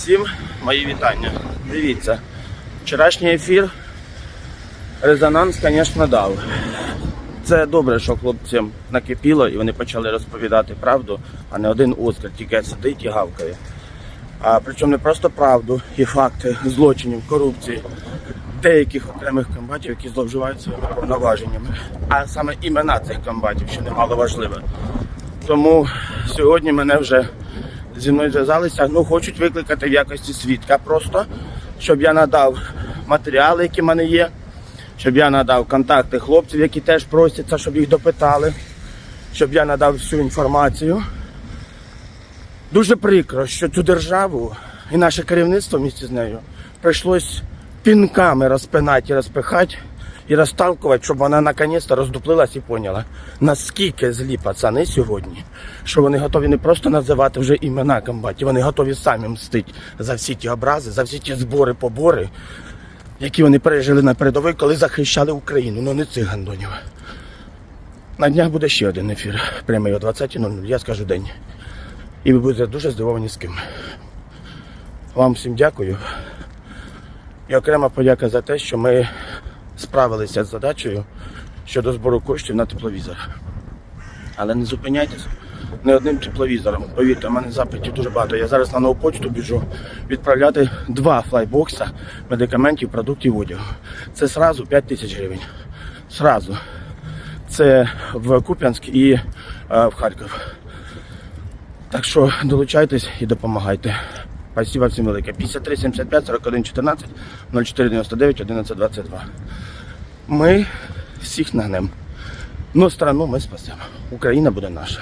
Всім мої вітання. Дивіться, вчорашній ефір резонанс, звісно, дав. Це добре, що хлопцям накипіло і вони почали розповідати правду, а не один Оскар тільки сидить і гавкає. А причому не просто правду і факти злочинів, корупції деяких окремих комбатів, які зловживають своїми повноваженнями, а саме імена цих комбатів, що немало важливе. Тому сьогодні мене вже зі мною зв'язалися, ну хочуть викликати в якості свідка просто, щоб я надав матеріали, які в мене є, щоб я надав контакти хлопців, які теж просяться, щоб їх допитали, щоб я надав всю інформацію. Дуже прикро, що цю державу і наше керівництво в місті з нею прийшлось пінками розпинати і розпихати і розталкувати, щоб вона наконець-то роздуплилась і поняла, наскільки злі пацани сьогодні, що вони готові не просто називати вже імена комбатів, вони готові самі мстити за всі ті образи, за всі ті збори, побори, які вони пережили на передовій, коли захищали Україну, ну не цих гандонів. На днях буде ще один ефір, прямий о 20.00, я скажу день. І ви будете дуже здивовані з ким. Вам всім дякую. І окрема подяка за те, що ми справилися з задачею щодо збору коштів на тепловізор. Але не зупиняйтесь не одним тепловізором. Повірте, у мене запитів дуже багато. Я зараз на нову почту біжу відправляти два флайбокса медикаментів, продуктів одягу. Це сразу 5 тисяч гривень. Сразу. Це в Куп'янськ і е, в Харків. Так що долучайтесь і допомагайте. Спасибо всім велике. 53 75 41 14 04 99 11 22. Ми всіх нагнемо. Но страну ми спасемо. Україна буде наша.